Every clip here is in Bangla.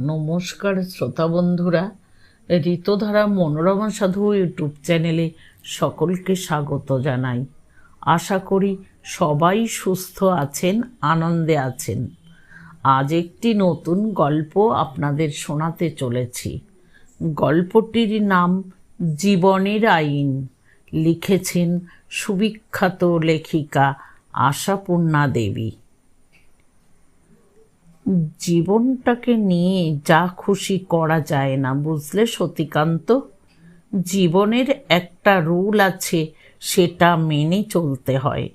নমস্কার শ্রোতা বন্ধুরা, ঋতধারা মনোরমা সাধু ইউটিউব চ্যানেলে সকলকে স্বাগত জানাই। আশা করি সবাই সুস্থ আছেন, আনন্দে আছেন। আজ একটি নতুন গল্প আপনাদের শোনাতে চলেছি। গল্পটির নাম জীবনের আইন। লিখেছেন সুবিখ্যাত লেখিকা আশাপূর্ণা দেবী। জীবনটাকে নিয়ে যা খুশি করা যায় না, বুঝলে সতীকান্ত? জীবনের একটা রুল আছে, সেটা মেনে চলতে হয়।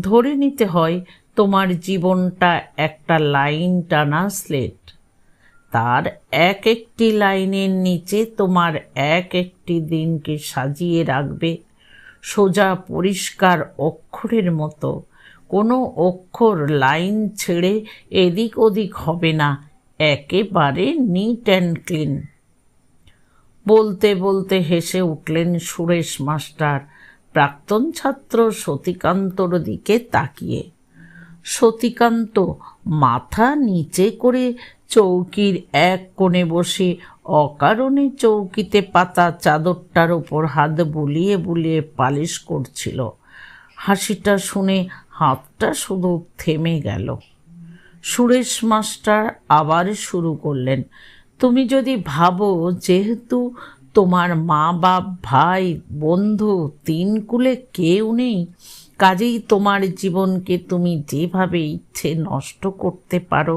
ধরে নিতে হয়, তোমার জীবনটা একটা লাইন টানা স্লেট। তার এক একটি লাইনের নিচে তোমার এক একটি দিনকে সাজিয়ে রাখবে, সোজা পরিষ্কার অক্ষরের মতো। কোনো অক্ষর লাইন ছেড়ে এদিক ওদিক হবে না, একেবারে নিট অ্যান্ড ক্লিন বলতে বলতে হেসে উঠলেন সুরেশ মাস্টার, প্রাক্তন ছাত্র সতীকান্তর দিকে তাকিয়ে। সতীকান্ত মাথা নিচে করে চৌকির এক কোণে বসে অকারণে চৌকিতে পাতা চাদরটার ওপর হাত বুলিয়ে বুলিয়ে পালিশ করছিল। হাসিটা শুনে হাতটা শুধু থেমে গেল। সুরেশ মাস্টার আবার শুরু করলেন, তুমি যদি ভাবো যেহেতু তোমার মা বাপ, ভাই, বন্ধু, তিন কুলে কেউ নেই, কাজেই তোমার জীবনকে তুমি যেভাবে ইচ্ছে নষ্ট করতে পারো,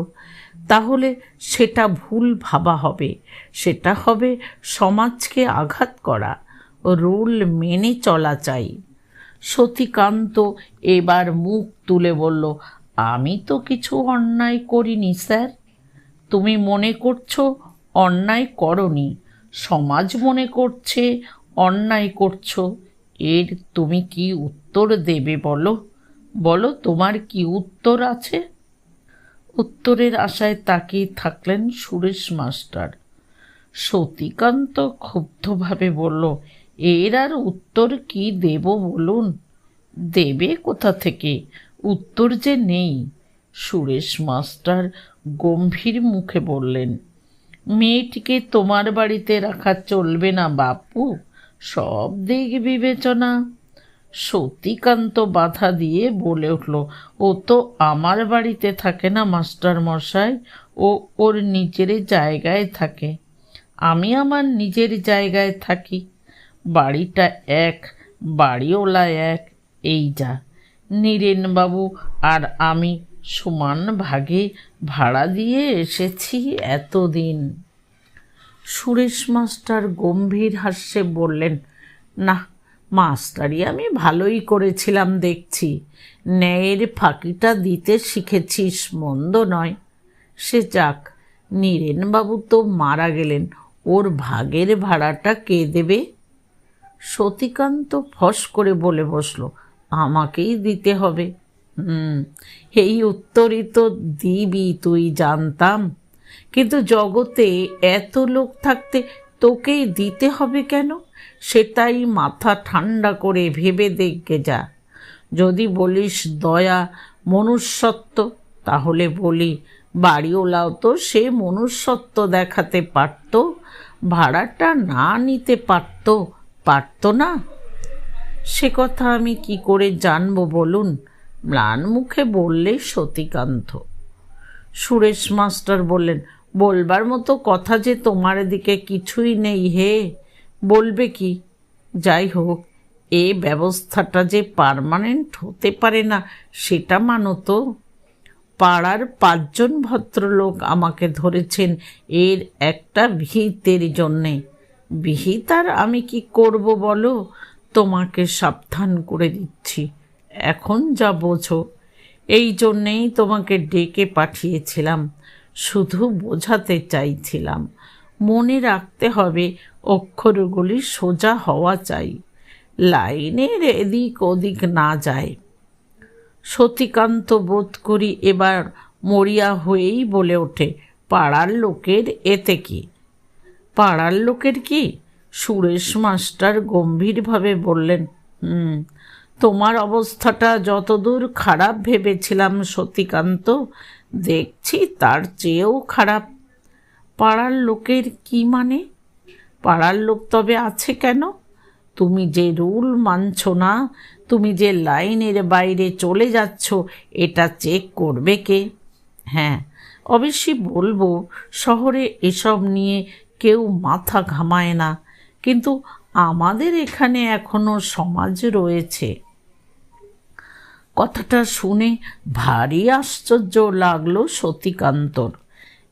তাহলে সেটা ভুল ভাবা হবে। সেটা হবে সমাজকে আঘাত করা। রুল মেনে চলা চাই। সতীকান্ত এবার মুখ তুলে বলল, আমি তো কিছু অন্যায় করিনি, স্যার। তুমি মনে করছ অন্যায় করনি? সমাজ মনে করছে অন্যায় করছ। এর তুমি কি উত্তর দেবে বলো? বলো, তোমার কি উত্তর আছে? উত্তরের আশায় তাকিয়ে থাকলেন সুরেশ মাস্টার। সতীকান্ত ক্ষুব্ধভাবে বলল এর আর উত্তর কি দেব বলুন? দেবে কোথা থেকে? উত্তর যে নেই। সুরেশ মাস্টার গম্ভীর মুখে বললেন, মেয়েটিকে তোমার বাড়িতে রাখা চলবে না বাপু, সব দিক বিবেচনা। সতীকান্ত বাধা দিয়ে বলে উঠল, ও তো আমার বাড়িতে থাকে না, মাস্টার মশাই, ও ওর নিজের জায়গায় থাকে। আমি আমার নিজের জায়গায় থাকি। বাড়িটা এক বাড়িওলা এক, এই যা। নীরেনবাবু আর আমি সমান ভাগে ভাড়া দিয়ে এসেছি এতদিন। সুরেশ মাস্টার গম্ভীর হাস্যে বললেন, না মাস্টারই আমি ভালোই করেছিলাম দেখছি। ন্যায়ের ফাঁকিটা দিতে শিখেছিস, মন্দ নয়। সে যাক, নীরেনবাবু তো মারা গেলেন, ওর ভাগের ভাড়াটা কে দেবে? সতীকান্ত ফস করে বলে বসল, আমাকেই দিতে হবে। হুম, এই উত্তরই তো দিবি, তুই জানতাম। কিন্তু জগতে এত লোক থাকতে তোকেই দিতে হবে কেন? সেটাই মাথা ঠান্ডা করে ভেবে দেখে যা। যদি বলিস দয়া, মনুষ্যত্ব, তাহলে বলি বাড়িওলাও তো সে মনুষ্যত্ব দেখাতে পারত, ভাড়াটা না নিতে পারত। পারত না? সে কথা আমি কি করে জানব বলুন? ম্লান মুখে বললে সতীকান্ত। সুরেশ মাস্টার বললেন, বলবার মতো কথা যে তোমার দিকে কিছুই নেই হে। বলবে কি? যাই হোক, এ ব্যবস্থাটা যে পারমানেন্ট হতে পারে না, সেটা মানো তো। পাড়ার পাঁচজন ভদ্রলোক আমাকে ধরেছেন, এর একটা ভিতের জন্যে। বিহিত আর আমি কি করব বলো? তোমাকে সাবধান করে দিচ্ছি। এখন যা বোঝো। এই জন্যেই তোমাকে ডেকে পাঠিয়েছিলাম। শুধু বোঝাতে চাইছিলাম। মনে রাখতে হবে অক্ষরগুলি সোজা হওয়া চাই। লাইনের এদিক ওদিক না যায়। সতীকান্ত বোধ করি এবার মরিয়া হয়েই বলে ওঠে, পাড়ার লোকের এতে কি? পাড়ার লোকের কি? সুরেশ মাস্টার গম্ভীরভাবে বললেন, হুম, তোমার অবস্থাটা যতদূর খারাপ ভেবেছিলাম সতীকান্ত, দেখছি তার চেয়েও খারাপ। পাড়ার লোকের কি মানে? পাড়ার লোক তবে আছে কেন? তুমি যে রুল মানছ না, তুমি যে লাইনের বাইরে চলে যাচ্ছ, এটা চেক করবে কে? হ্যাঁ অবশ্যই বলব, শহরে এসব নিয়ে কেউ মাথা ঘামায় না। কিন্তু আমাদের এখানে এখনও সমাজ রয়েছে। কথাটা শুনে ভারী আশ্চর্য লাগল সতীকান্তর।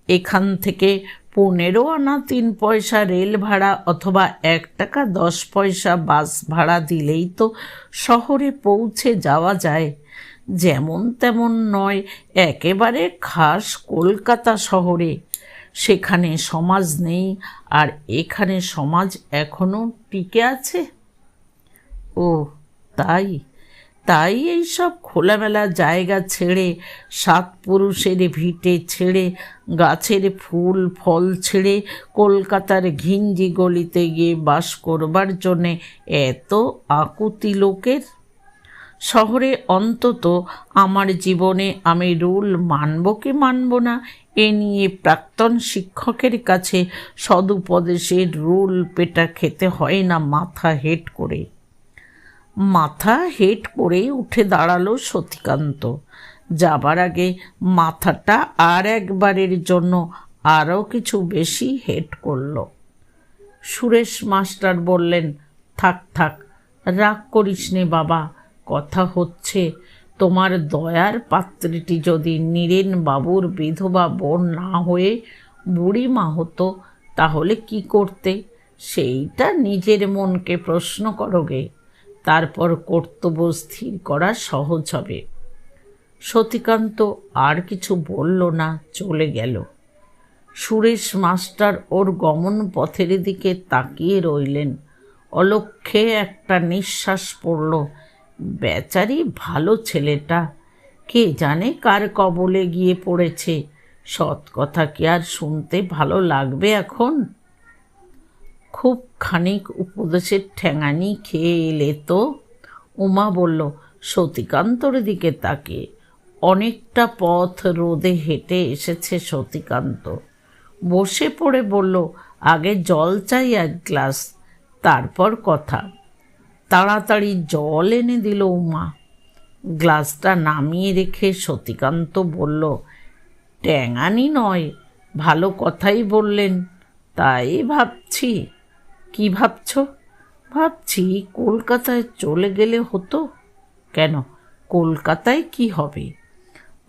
এখান থেকে পনেরো আনা তিন পয়সা রেল ভাড়া অথবা এক টাকা দশ পয়সা বাস ভাড়া দিলেই তো শহরে পৌঁছে যাওয়া যায়। যেমন তেমন নয়, একেবারে খাস কলকাতা শহরে। সেখানে সমাজ নেই, আর এখানে সমাজ এখনও টিকে আছে? ও, তাই তাই এইসব খোলামেলা জায়গা ছেড়ে, সাত পুরুষের ভিটে ছেড়ে, গাছের ফুল, ফল ছেড়ে, কলকাতার ঘিঞ্জি গলিতে গিয়ে বাস করবার জন্যে এত আকুতি লোকের? শহরে অন্তত আমার জীবনে আমি রুল মানব কি মানব না এ নিয়ে প্রাক্তন শিক্ষকের কাছে সদুপদেশের রোল পেটা খেতে হয় না, মাথা হেট করে। মাথা হেট করেই উঠে দাঁড়াল সতীকান্ত। যাবার আগে মাথাটা আর একবারের জন্য আরও কিছু বেশি হেট করল। সুরেশ মাস্টার বললেন, থাক থাক, রাগ করিস নে বাবা, কথা হচ্ছে তোমার দয়ার পাত্রীটি যদি নীরেন বাবুর বিধবা বোন না হয়ে বুড়িমা হতো, তাহলে কি করতে? সেইটা নিজের মনকে প্রশ্ন করোগে তারপর কর্তব্য স্থির করা সহজ হবে। সতীকান্ত আর কিছু বলল না, চলে গেল। সুরেশ মাস্টার ওর গমন পথের দিকে তাকিয়ে রইলেন। অলক্ষে একটা নিঃশ্বাস পড়ল। বেচারি ভালো ছেলেটা। কে জানে কার কবলে গিয়ে পড়েছে। সৎ কথা কি আর শুনতে ভালো লাগবে এখন? খুব খানিক উপদেশের ঠ্যাঙানি খেয়ে এলে তো? উমা বলল, সতীকান্তর দিকে তাকে। অনেকটা পথ রোদে হেঁটে এসেছে সতীকান্ত। বসে পড়ে বলল, আগে জল চাই এক গ্লাস, তারপর কথা। তাড়াতাড়ি জল এনে দিল উমা। গ্লাসটা নামিয়ে রেখে সতীকান্ত বলল, ট্যাঙানি নয়, ভালো কথাই বললেন। তাই ভাবছি। কি ভাবছ? ভাবছি কলকাতায় চলে গেলে হতো। কেন? কলকাতায় কি হবে?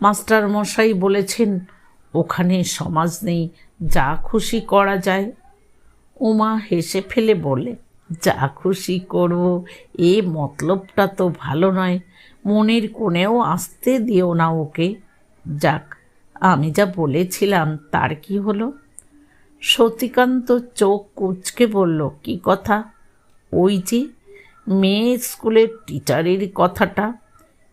মাস্টার মশাই বলেছেন, ওখানে সমাজ নেই, যা খুশি করা যায়। উমা হেসে ফেলে বলে যা খুশি করব। এ মতলবটা তো ভালো নয়। মনের কোণেও আসতে দিও না ওকে। যাক, আমি যা বলেছিলাম তার কি হলো? সতীকান্ত চোখ কুচকে বলল, কি কথা? ওই যে মেয়ে স্কুলের টিচারের কথাটা।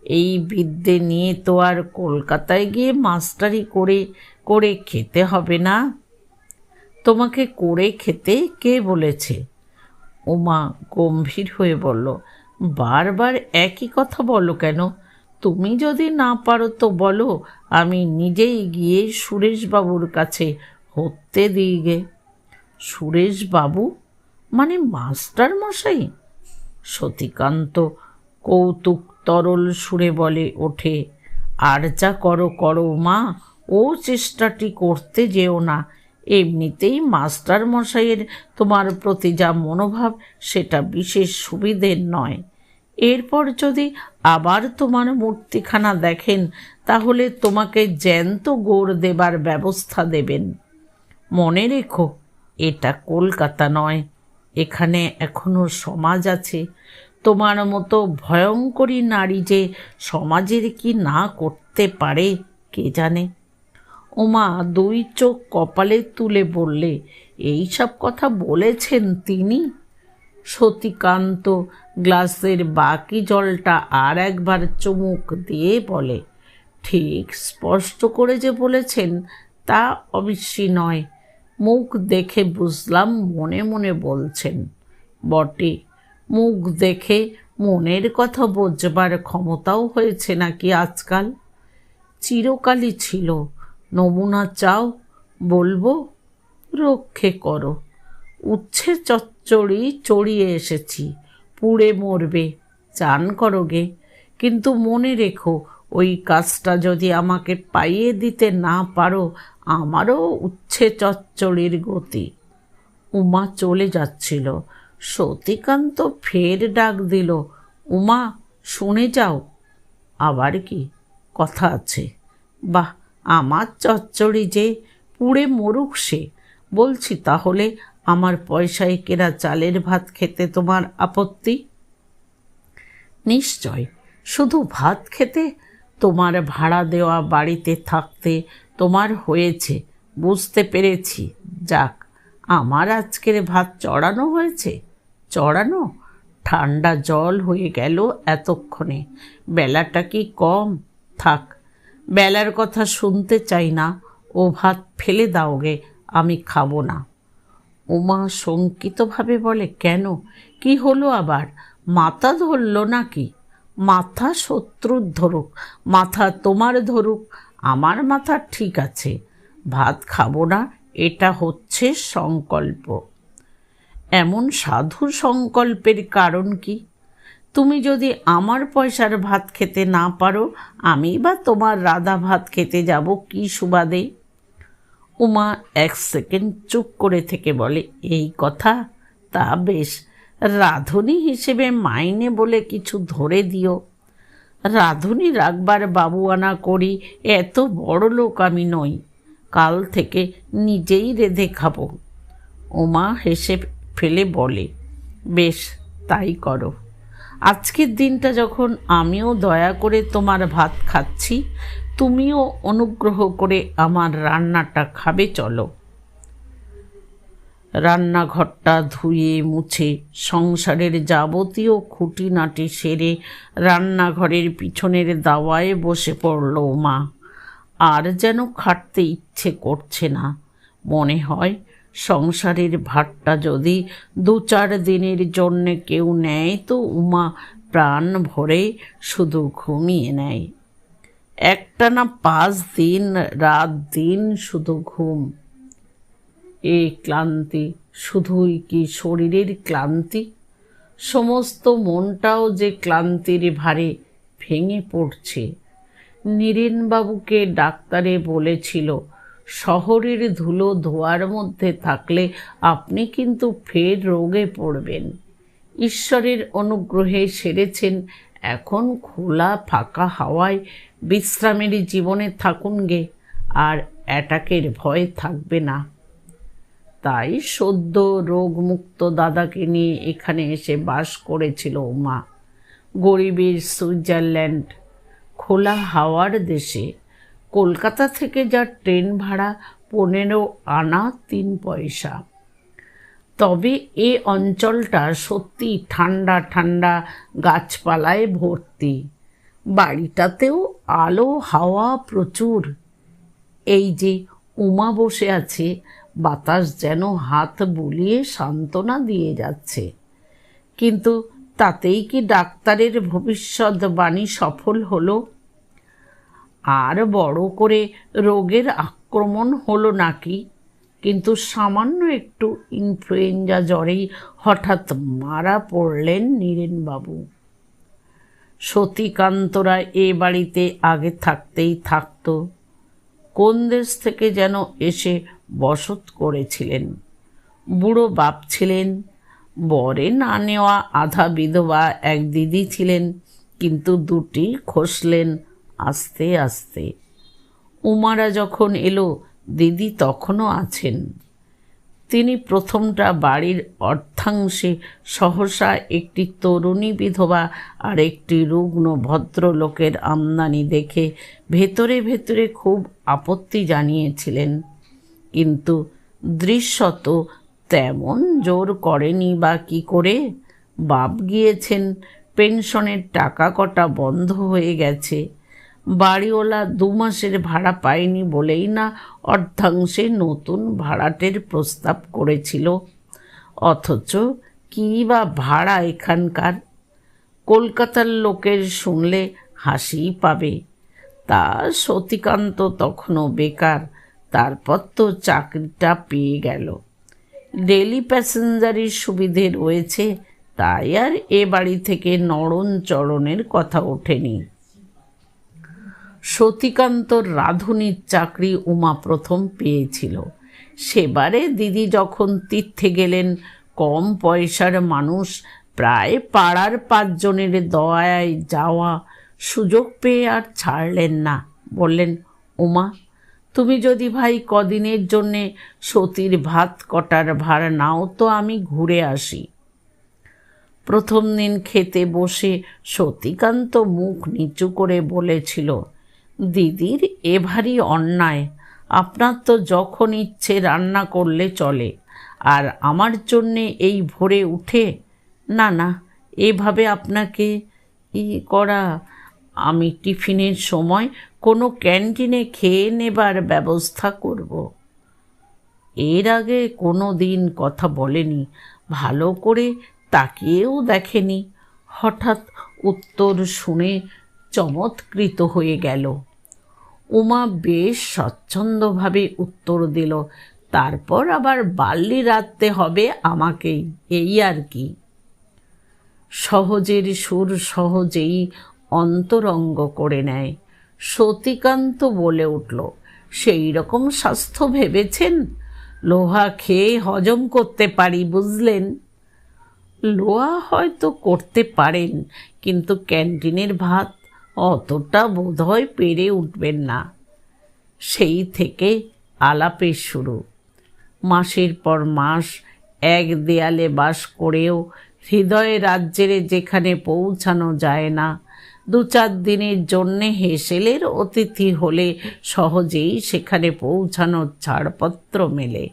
এই বিদ্যে নিয়ে তো আর কলকাতায় গিয়ে মাস্টারি করে করে খেতে হবে না। তোমাকে করে খেতে কে বলেছে? উমা গম্ভীর হয়ে বলল, বারবার একই কথা বলো কেন? তুমি যদি না পারো তো বলো, আমি নিজেই গিয়ে সুরেশবাবুর কাছে হতে দিই গে। সুরেশবাবু? মানে মাস্টার মশাই সতীকান্ত কৌতুক তরল সুরে বলে ওঠে, আর যা করো করো মা ও চেষ্টাটি করতে যেও না। এমনিতেই মাস্টার মশাইয়ের তোমার প্রতি যা মনোভাব, সেটা বিশেষ সুবিধের নয়। এরপর যদি আবার তোমার মূর্তিখানা দেখেন, তাহলে তোমাকে জ্যান্ত গোড় দেবার ব্যবস্থা দেবেন। মনে রেখো, এটা কলকাতা নয়, এখানে এখনও সমাজ আছে। তোমার মতো ভয়ঙ্করী নারী যে সমাজের কি না করতে পারে, কে জানে? ওমা দুই চোখ কপালে তুলে বললে, এই সব কথা বলেছেন তিনি? সতীকান্ত গ্লাসের বাকি জলটা আর একবার চুমুক দিয়ে বলে, ঠিক স্পষ্ট করে যে বলেছেন, তা অবশ্যই নয়। মুখ দেখে বুঝলাম মনে মনে বলছেন। বটে, মুখ দেখে মনের কথা বোঝবার ক্ষমতাও হয়েছে নাকি আজকাল? চিরকালই ছিল নমুনা চাও, বলব, রক্ষে করো। উচ্ছে চচ্চড়ি চড়িয়ে এসেছি, পুড়ে মরবে, চান করো গে। কিন্তু মনে রেখো, ওই কাজটা যদি আমাকে পাইয়ে দিতে না পারো, আমারও উচ্ছে চচ্চড়ির গতি। উমা চলে যাচ্ছিল। সতীকান্ত ফের ডাক দিল, উমা, শুনে যাও। আবার কি? কথা আছে। বাহ আমার চচ্চড়ি যে পুড়ে মরুক সে। বলছি, তাহলে আমার পয়সায় কেনা চালের ভাত খেতে তোমার আপত্তি? নিশ্চয়, শুধু ভাত খেতে? তোমার ভাড়া দেওয়া বাড়িতে থাকতে তোমার হয়েছে, বুঝতে পেরেছি। যাক, আমার আজকের ভাত চড়ানো হয়েছে? চড়ানো? ঠান্ডা জল হয়ে গেল এতক্ষণে। বেলাটা কি কম? থাক বেলার কথা শুনতে চাই না। ও ভাত ফেলে দাও গে, আমি খাব না। উমা শঙ্কিতভাবে বলে, কেন? কি হলো আবার? মাথা ধরল নাকি? মাথা শত্রুর ধরুক, মাথা তোমার ধরুক, আমার মাথা ঠিক আছে। ভাত খাব না, এটা হচ্ছে সংকল্প। এমন সাধু সংকল্পের কারণ কি? তুমি যদি আমার পয়সার ভাত খেতে না পারো, আমি বা তোমার রাধা ভাত খেতে যাব কি সুবাদে? উমা এক সেকেন্ড চুপ করে থেকে বলে, এই কথা? তা বেশ। রাধুনি হিসেবে মাইনে বলে কিছু ধরে দিও। রাধুনি রাখবার বাবুয়ানা করি, এত বড় লোক আমি নই। কাল থেকে নিজেই রেঁধে খাব। উমা হেসে ফেলে বলে, বেশ, তাই করো। আজকের দিনটা যখন আমিও দয়া করে তোমার ভাত খাচ্ছি, তুমিও অনুগ্রহ করে আমার রান্নাটা খাবে, চলো। রান্নাঘরটা ধুয়ে, মুছে, সংসারের যাবতীয় খুঁটিনাটি সেরে রান্নাঘরের পিছনের দাওয়ায় বসে পড়ল মা। আর যেন খাটতে ইচ্ছে করছে না। মনে হয় সংসারের ভাতটা যদি দু চার দিনের জন্যে কেউ নেয়, তো উমা প্রাণ ভরে শুধু ঘুমিয়ে নেয়। একটানা পাঁচ দিন, রাত দিন শুধু ঘুম। এই ক্লান্তি, শুধুই কি শরীরের ক্লান্তি? সমস্ত মনটাও যে ক্লান্তির ভারে ভেঙে পড়ছে। নীরেনবাবুকে ডাক্তারে বলেছিল শহরের ধুলো ধোয়ার মধ্যে থাকলে আপনি কিন্তু ফের রোগে পড়বেন। ঈশ্বরের অনুগ্রহে সেরেছেন, এখন খোলা ফাঁকা হাওয়ায় বিশ্রামের জীবনে থাকুন গে, আর অ্যাটাকের ভয় থাকবে না। তাই সদ্য রোগমুক্ত দাদাকে নিয়ে এখানে এসে বাস করেছিল মা। গরিবের সুইজারল্যান্ড, খোলা হাওয়ার দেশে কলকাতা থেকে যা ট্রেন ভাড়া পনেরো আনা তিন পয়সা। তবে এ অঞ্চলটা সত্যি ঠান্ডা ঠান্ডা গাছপালায় ভর্তি। বাড়িটাতেও আলো, হাওয়া প্রচুর। এই যে উমা বসে আছে, বাতাস যেন হাত বুলিয়ে সান্ত্বনা দিয়ে যাচ্ছে। কিন্তু তাতেই কি ডাক্তারের ভবিষ্যৎবাণী সফল হলো? আর বড় করে রোগের আক্রমণ হলো নাকি? কিন্তু সামান্য একটু ইনফ্লুয়েঞ্জা জ্বরেই হঠাৎ মারা পড়লেন নীরেনবাবু। সতীকান্তরা এ বাড়িতে আগে থাকতেই থাকত। কোন দেশ থেকে যেন এসে বসত করেছিলেন? বুড়ো বাপ ছিলেন, বরে না নেওয়া আধা বিধবা এক দিদি ছিলেন, কিন্তু দুটি খসলেন আস্তে আস্তে। উমারা যখন এলো, দিদি তখনও আছেন। তিনি প্রথমটা বাড়ির অর্থাংশে সহসা একটি তরুণী বিধবা আর একটি রুগ্ন ভদ্রলোকের আমদানি দেখে ভেতরে ভেতরে খুব আপত্তি জানিয়েছিলেন। কিন্তু দৃশ্যত তেমন জোর করেনি বা কি করে? বাপ গিয়েছেন, পেনশনের টাকা কটা বন্ধ হয়ে গেছে। বাড়িওয়ালা দু মাসের ভাড়া পায়নি বলেই না অর্ধাংশে নতুন ভাড়াটের প্রস্তাব করেছিল। অথচ কী বা ভাড়া এখানকার? কলকাতার লোকের শুনলে হাসিই পাবে। তা সতীকান্ত তখনও বেকার, তারপর তো চাকরিটা পেয়ে গেল। ডেলি প্যাসেঞ্জারের সুবিধে রয়েছে, তাই আর এ বাড়ি থেকে নরণ চরণের কথা ওঠেনি। সতীকান্তর রাঁধুনির চাকরি উমা প্রথম পেয়েছিল। সেবারে দিদি যখন তীর্থে গেলেন, কম পয়সার মানুষ, প্রায় পাড়ার পাঁচজনের দয়ায় যাওয়া সুযোগ পেয়ে আর ছাড়লেন না। বললেন, উমা, তুমি যদি ভাই কদিনের জন্যে সতীর ভাত কটার ভার নাও তো আমি ঘুরে আসি। প্রথম দিন খেতে বসে সতীকান্ত মুখ নিচু করে বলেছিল দিদির এ ভারী অন্যায়। আপনার তো যখন ইচ্ছে রান্না করলে চলে। আর আমার জন্যে এই ভোরে উঠে, না না, এভাবে আপনাকে ই করা, আমি টিফিনের সময় কোনো ক্যান্টিনে খেয়ে নেবার ব্যবস্থা করব। এর আগে কোনো দিন কথা বলেনি, ভালো করে তাকিয়েও দেখেনি। হঠাৎ উত্তর শুনে চমৎকৃত হয়ে গেল। উমা বেশ স্বচ্ছন্দভাবে উত্তর দিল, তারপর আবার বাল্লি রাখতে হবে আমাকেই, এই আর কি। সহজের সুর সহজেই অন্তরঙ্গ করে নেয়। সতীকান্ত বলে উঠল, সেই রকম স্বাস্থ্য ভেবেছেন? লোহা খেয়ে হজম করতে পারি, বুঝলেন? লোহা হয়তো করতে পারেন, কিন্তু ক্যান্টিনের ভাত অতটা বোধহয় পেরে উঠবেন না। সেই থেকে আলাপের শুরু। মাসের পর মাস এক দেয়ালে বাস করেও হৃদয়ে রাজ্যের যেখানে পৌঁছানো যায় না, দু চার দিনের জন্যে হেসেলের অতিথি হলে সহজেই সেখানে পৌঁছানোর ছাড়পত্র মেলে।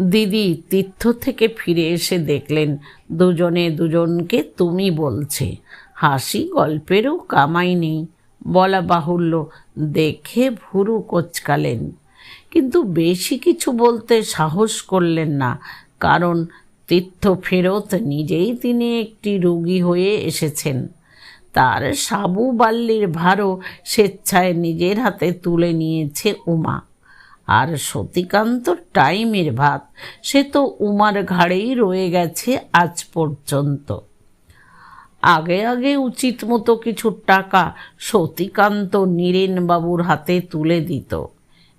দিদি তীর্থ থেকে ফিরে এসে দেখলেন, দুজনে দুজনকে তুমি বলছে। হাসি গল্পেরও কামাই নেই। বলা বাহুল্য, দেখে ভুরু কোচকালেন। কিন্তু বেশি কিছু বলতে সাহস করলেন না, কারণ তীর্থ ফেরত নিজেই তিনি একটি রোগী হয়ে এসেছেন। তার সাবু বাল্লির ভারও স্বেচ্ছায় নিজের হাতে তুলে নিয়েছে উমা। আর সতীকান্ত টাইমের ভাত, সে তো উমার ঘাড়েই রয়ে গেছে আজ পর্যন্ত। আগে আগে উচিত মতো কিছু টাকা সতীকান্ত নীরেনবাবুর হাতে তুলে দিত।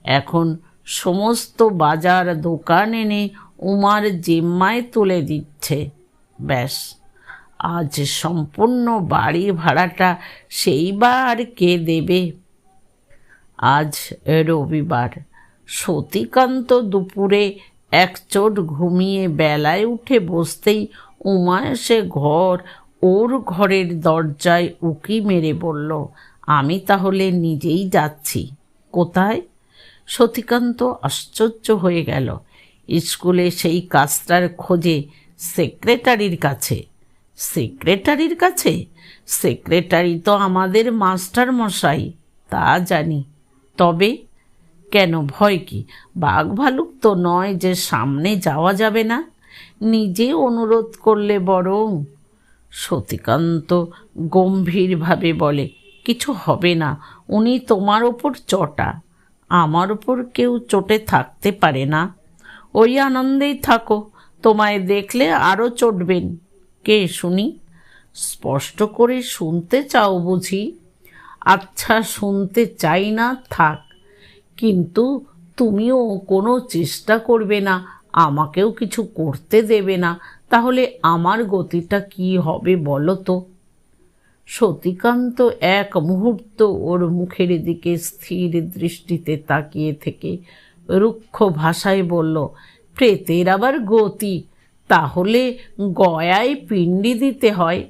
এখন সমস্ত বাজার দোকান এনে উমার জিম্মায় তুলে দিচ্ছে। ব্যাস, আজ সম্পূর্ণ বাড়ি ভাড়াটা সেই বা আর কে দেবে? আজ রবিবার, সতীকান্ত দুপুরে এক চোট ঘুমিয়ে বেলায় উঠে বসতেই উমা এসে ঘর ওর ঘরের দরজায় উকি মেরে বলল, আমি তাহলে নিজেই যাচ্ছি। কোথায়? সতীকান্ত আশ্চর্য হয়ে গেল। স্কুলে সেই কাজটার খোঁজে সেক্রেটারির কাছে। সেক্রেটারির কাছে? সেক্রেটারি তো আমাদের মাস্টার মশাই তা জানি। তবে কেন ভয় কি? বাঘ ভালুক তো নয় যে সামনে যাওয়া যাবে না। নিজে অনুরোধ করলে বরং সতীকান্ত গম্ভীরভাবে বলে, কিছু হবে না, উনি তোমার ওপর চটা। আমার ওপর কেউ চটে থাকতে পারে না। ওই আনন্দেই থাকো, তোমায় দেখলে আরও চটবেন। কে শুনি? স্পষ্ট করে শুনতে চাও বুঝি? আচ্ছা শুনতে চাই না, থাক। কিন্তু তুমিও কোনো চেষ্টা করবে না, আমাকেও কিছু করতে দেবে না। তাহলে আমার গতিটা কি হবে বলো তো? সতীকান্ত এক মুহূর্ত ওর মুখের দিকে স্থির দৃষ্টিতে তাকিয়ে থেকে রুক্ষ ভাষায় বলল, প্রেতের আবার গতি, তাহলে গয়ায় পিণ্ডি দিতে হয়।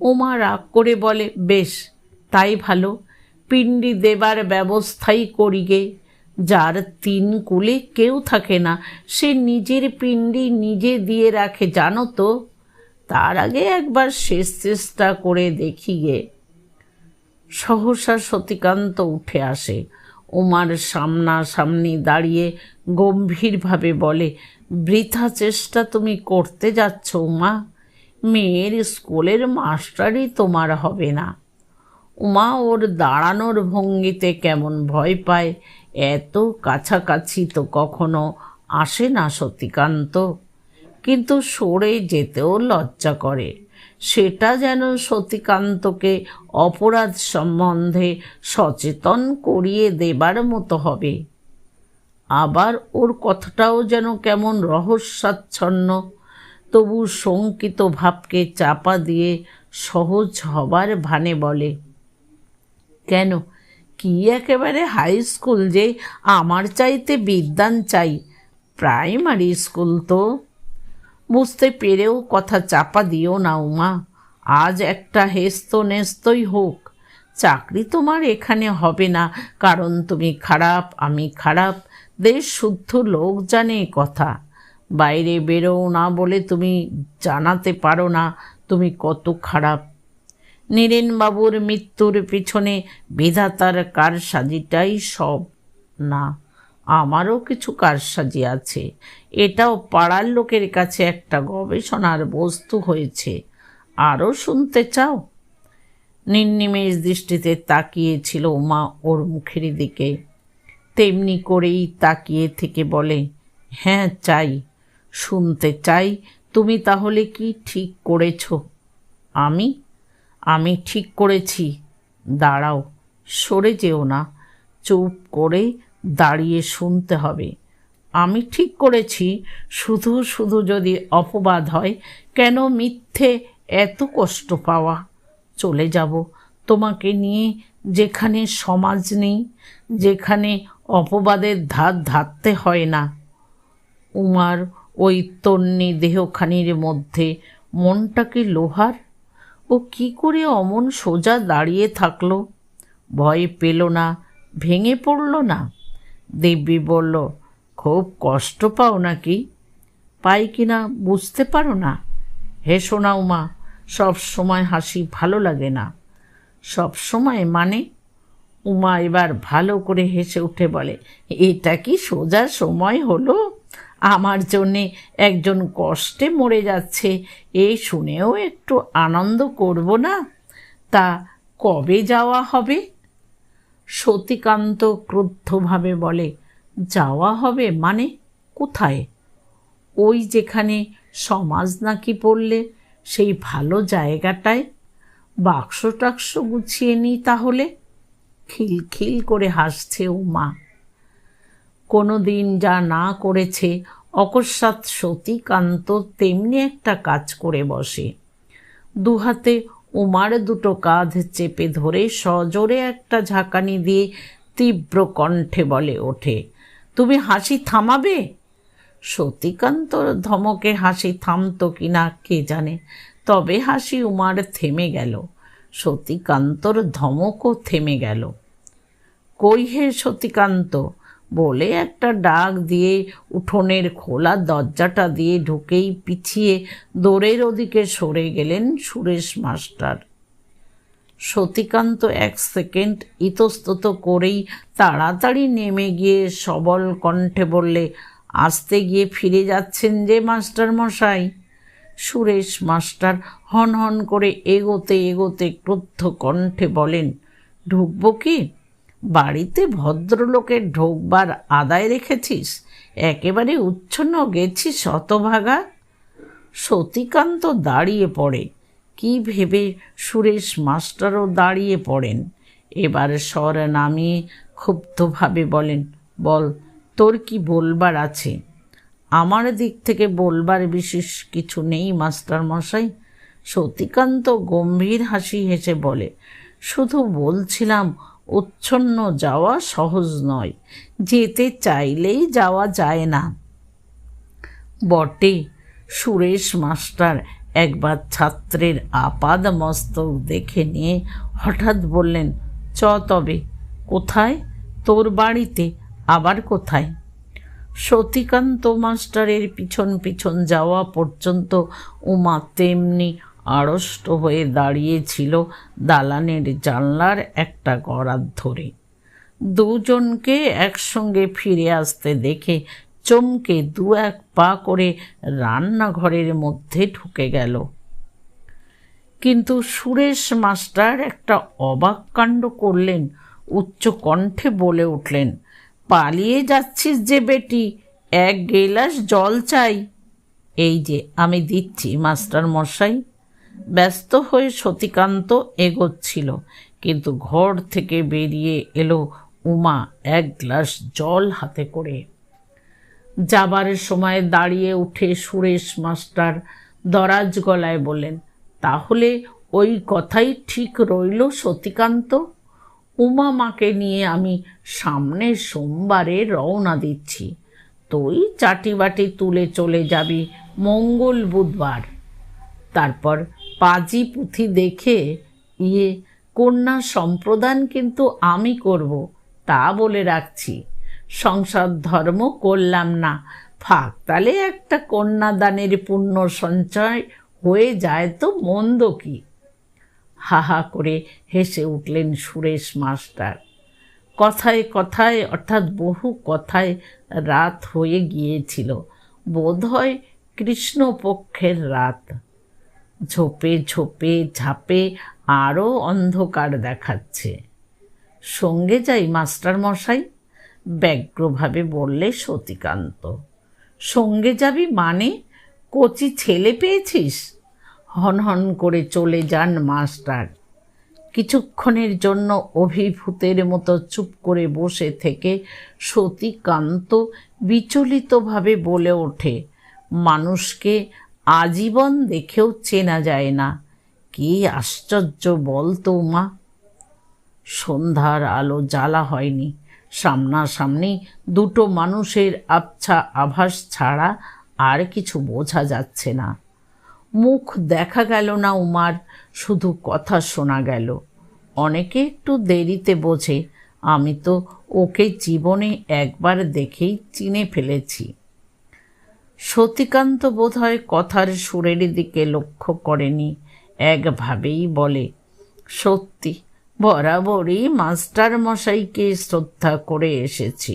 ওমা রাগ করে বলে, বেশ, তাই ভালো, পিণ্ডি দেবার ব্যবস্থাই করি গে। যার তিন কুলে কেউ থাকে না। সে নিজের পিণ্ডি নিজে দিয়ে রাখে, জানো তো? তার আগে একবার শেষ চেষ্টা করে দেখি গে। সহসা সতীকান্ত উঠে আসে। উমার সামনাসামনি দাঁড়িয়ে গম্ভীরভাবে বলে, বৃথা চেষ্টা তুমি করতে যাচ্ছ উমা। মেয়ের স্কুলের মাস্টারই তোমার হবে না। উমা ওর দাঁড়ানোর ভঙ্গিতে কেমন ভয় পায়। এত কাছাকাছি তো কখনো আসে না সতীকান্ত। কিন্তু সরে যেতেও লজ্জা করে। সেটা যেন সতীকান্তকে অপরাধ সম্বন্ধে সচেতন করিয়ে দেবার মতো হবে। আবার ওর কথাটাও যেন কেমন রহস্যাচ্ছন্ন। তবু শঙ্কিত ভাবকে চাপা দিয়ে সহজ হবার ভানে বলে, কেন? কি একেবারে হাই স্কুল যে আমার চাইতে বিদ্যান চাই? প্রাইমারি স্কুল তো। বুঝতে পেরেও কথা চাপা দিও না উমা। আজ একটা হেস্ত নেস্তই হোক। চাকরি তোমার এখানে হবে না, কারণ তুমি খারাপ, আমি খারাপ। দেশ শুদ্ধ লোক জানে কথা। বাইরে বেরো না বলে তুমি জানাতে পারো না, তুমি কত খারাপ। নীরেনবাবুর মৃত্যুর পিছনে বিধাতার কারসাজিটাই সব। না, আমারও কিছু কারসাজি আছে। এটাও পাড়ার লোকের কাছে একটা গবেষণার বস্তু হয়েছে। আরও শুনতে চাও? নির্নিমেষ দৃষ্টিতে তাকিয়েছিল উমা ওর মুখের দিকে। তেমনি করেই তাকিয়ে থেকে বলে হ্যাঁ চাই। শুনতে চাই। তুমি তাহলে কি ঠিক করেছ? আমি আমি ঠিক করেছি। দাঁড়াও, সরে যেও না। চুপ করে দাঁড়িয়ে শুনতে হবে। আমি ঠিক করেছি। শুধু শুধু যদি অপবাদ হয়, কেন মিথ্যে এত কষ্ট পাওয়া? চলে যাব। তোমাকে নিয়ে যেখানে সমাজ নেই, যেখানে অপবাদের ধার ধারতে হয় না। উমার ওই তন্নি দেহখানির মধ্যে মনটাকে লোহার? ও কি করে অমন সোজা দাঁড়িয়ে থাকল? ভয়ে পেল না, ভেঙে পড়ল না। দিব্যি বলল, খুব কষ্ট পাও নাকি? পাই কি না বুঝতে পারো না? হেসো না উমা সব সময় হাসি ভালো লাগে না। সব সময় মানে? উমা এবার ভালো করে হেসে উঠে বলে, এটা কি সোজা সময় হলো? আমার জন্যে একজন কষ্টে মরে যাচ্ছে এই শুনেও একটু আনন্দ করব না? তা কবে যাওয়া হবে? সতীকান্ত ক্রুদ্ধভাবে বলে, যাওয়া হবে মানে কোথায়? ওই যেখানে সমাজ নাকি পড়লে, সেই ভালো জায়গাটায়? বাক্স টাক্স গুছিয়ে নিই তাহলে? খিলখিল করে হাসছে উমা। কোনো দিন যা না করেছে, অকস্মাৎ সতীকান্ত তেমনি একটা কাজ করে বসে। দুহাতে উমার দুটো কাঁধ চেপে ধরে সজোরে একটা ঝাঁকানি দিয়ে তীব্র কণ্ঠে বলে ওঠে, তুমি হাসি থামাবে? সতীকান্ত ধমকে হাসি থামতো কিনা কে জানে, তবে হাসি উমার থেমে গেল, সতীকান্তর ধমকও থেমে গেল। কই হে সতীকান্ত? বলে একটা ডাক দিয়ে উঠোনের খোলা দরজাটা দিয়ে ঢুকেই পিছিয়ে দোরের ওদিকে সরে গেলেন সুরেশ মাস্টার। সতীকান্ত এক সেকেন্ড ইতস্তত করেই তাড়াতাড়ি নেমে গিয়ে সবল কণ্ঠে বললে, আসতে গিয়ে ফিরে যাচ্ছেন যে মাস্টার মশাই? সুরেশ মাস্টার হন হন করে এগোতে এগোতে ক্রুদ্ধ কণ্ঠে বলেন, ঢুকবো কি? বাড়িতে ভদ্রলোকের ঢোকবার আদায় রেখেছিস? একেবারে উচ্ছন্ন গেছিস শতভাগা। সতীকান্ত দাঁড়িয়ে পড়ে। কি ভেবে সুরেশ মাস্টারও দাঁড়িয়ে পড়েন? এবার স্বর নামিয়ে ক্ষুব্ধভাবে বলেন, বল, তোর কি বলবার আছে? আমার দিক থেকে বলবার বিশেষ কিছু নেই মাস্টার মশাই সতীকান্ত গম্ভীর হাসি হেসে বলে, শুধু বলছিলাম উচ্ছন্ন যাওয়া সহজ নয়। যেতে চাইলেই যাওয়া যায় না। বটে, সুরেশ মাস্টার একবার ছাত্রের আপাদ মস্তক দেখে নিয়ে হঠাৎ বললেন, চ তবে, কোথায়? তোর বাড়িতে, আবার কোথায়? সতীকান্ত মাস্টারের পিছন পিছন যাওয়া পর্যন্ত উমা তেমনি আড়ষ্ট হয়ে দাঁড়িয়েছিল দালানের জানলার একটা গড়ার ধরে। দুজনকে একসঙ্গে ফিরে আসতে দেখে চমকে দু এক পা করে রান্নাঘরের মধ্যে ঢুকে গেল। কিন্তু সুরেশ মাস্টার একটা অবাক কাণ্ড করলেন, উচ্চ কণ্ঠে বলে উঠলেন, পালিয়ে যাচ্ছিস যে বেটি, এক গেলাস জল চাই। এই যে, আমি দিচ্ছি মাস্টার মশাই ব্যস্ত হয়ে সতীকান্ত এগোচ্ছিল, কিন্তু ঘর থেকে বেরিয়ে এলো উমা এক গ্লাস জল হাতে করে। যাবার সময় দাঁড়িয়ে উঠে সুরেশ মাস্টার দরাজ গলায় বললেন, তাহলে ওই কথাই ঠিক রইল সতীকান্ত? উমা মাকে নিয়ে আমি সামনের সোমবারে রওনা দিচ্ছি। তুই চাটি বাটি তুলে চলে যাবি মঙ্গল বুধবার। তারপর পাজি পুঁথি দেখে ইয়ে কন্যা সম্প্রদান কিন্তু আমি করব, তা বলে রাখছি। সংসার ধর্ম করলাম না। ফাঁক তালে একটা কন্যাদানের পুণ্য সঞ্চয় হয়ে যায় তো মন্দ কি? হা হা করে হেসে উঠলেন সুরেশ মাস্টার। কথায় কথায়, অর্থাৎ বহু কথায় রাত হয়ে গিয়েছিল। বোধ হয় কৃষ্ণপক্ষের রাত। ঝোপে ঝোপে ঝাপে আরও অন্ধকার দেখাচ্ছে। সঙ্গে যাই মাস্টার মশাই ব্যগ্রভাবে বললে সতীকান্ত। সঙ্গে যাবি মানে কচি ছেলে পেয়েছিস? হন হন করে চলে যান মাস্টার। কিছুক্ষণের জন্য অভিভূতের মতো চুপ করে বসে থেকে সতীকান্ত বিচলিতভাবে বলে ওঠে, মানুষকে আজীবন দেখেও চেনা যায় না। কি আশ্চর্য বলতো মা। সন্ধ্যার আলো জ্বালা হয়নি। সামনাসামনি দুটো মানুষের আবছা আভাস ছাড়া আর কিছু বোঝা যাচ্ছে না। মুখ দেখা গেল না উমার, শুধু কথা শোনা গেল। অনেকে একটু দেরিতে বোঝে, আমি তো ওকে জীবনে একবার দেখেই চিনে ফেলেছি। সতীকান্ত বোধহয় কথার সুরের দিকে লক্ষ্য করেনি। একভাবেই বলে, সত্যি, বরাবরই মাস্টার মশাইকে শ্রদ্ধা করে এসেছি।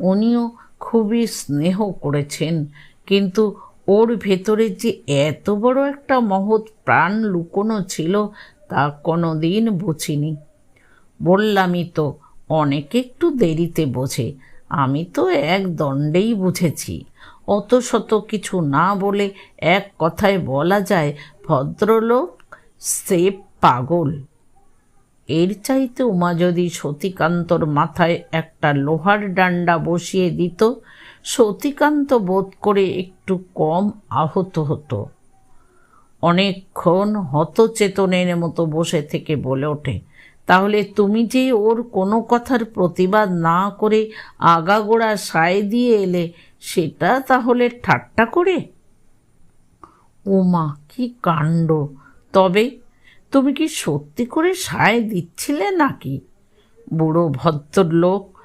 উনিও খুবই স্নেহ করেছেন, কিন্তু ওর ভেতরে যে এত বড় একটা মহৎ প্রাণ লুকোনো ছিল তা কোনো দিন বুঝিনি। বললামই তো, অনেকে একটু দেরিতে বোঝে, আমি তো এক দণ্ডেই বুঝেছি। অত শত কিছু না বলে এক কথায় বলা যায়, ভদ্রলোক সে পাগল। এর চাইতে উমা যদি সতীকান্তর মাথায় একটা লোহার ডান্ডা বসিয়ে দিত, সতীকান্ত বোধ করে একটু কম আহত হতো। অনেকক্ষণ হতচেতনের মতো বসে থেকে বলে ওঠে তাহলে তুমি যে ওর কোনো কথার প্রতিবাদ না করে আগাগোড়া সায় দিয়ে এলে, সেটা তাহলে ঠাট্টা করে? ওমা কি কাণ্ড! তবে তুমি কি সত্যি করে সায় দিচ্ছিলে নাকি? বুড়ো ভদ্রলোক,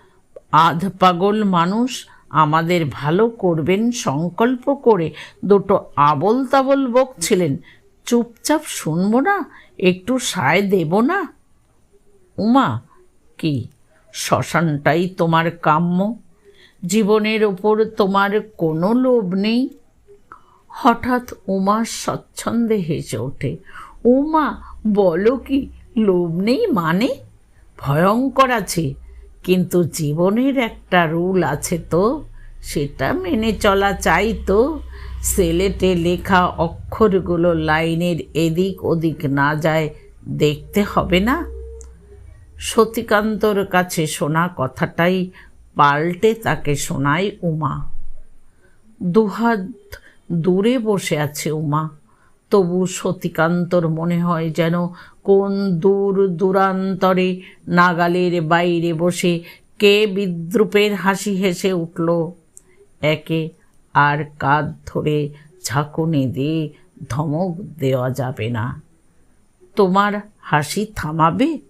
আধ পাগল মানুষ, আমাদের ভালো করবেন সংকল্প করে দুটো আবল তাবল বকছিলেন। চুপচাপ শুনব না, একটু সায় দেব না? উমা, কি? শ্মশানটাই তোমার কাম্য। জীবনের ওপর তোমার কোনো লোভ নেই। হঠাৎ উমা স্বচ্ছন্দে হেসে ওঠে। উমা, বলো কি, লোভ নেই মানে? ভয়ঙ্কর আছে, কিন্তু জীবনের একটা রুল আছে তো, সেটা মেনে চলা চাই তো। সেলেটে লেখা অক্ষরগুলো লাইনের এদিক ওদিক না যায়, দেখতে হবে না? সতীকান্তর কাছে শোনা কথাটাই পাল্টে তাকে শোনায় উমা। দুহাত দূরে বসে আছে উমা। তবু সতীকান্তর মনে হয় যেন কোন দূর দূরান্তরে নাগালের বাইরে বসে কে বিদ্রুপের হাসি হেসে উঠল। একে আর কাঁধ ধরে ঝাঁকুনি দিয়ে ধমক দেওয়া যাবে না। তোমার হাসি থামাবে?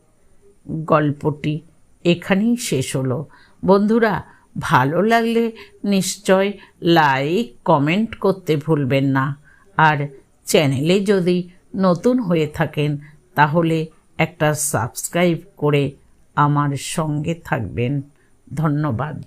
গল্পটি এখানেই শেষ হলো। বন্ধুরা, ভালো লাগলে নিশ্চয় লাইক কমেন্ট করতে ভুলবেন না। আর চ্যানেলে যদি নতুন হয়ে থাকেন, তাহলে একটা সাবস্ক্রাইব করে আমার সঙ্গে থাকবেন। ধন্যবাদ।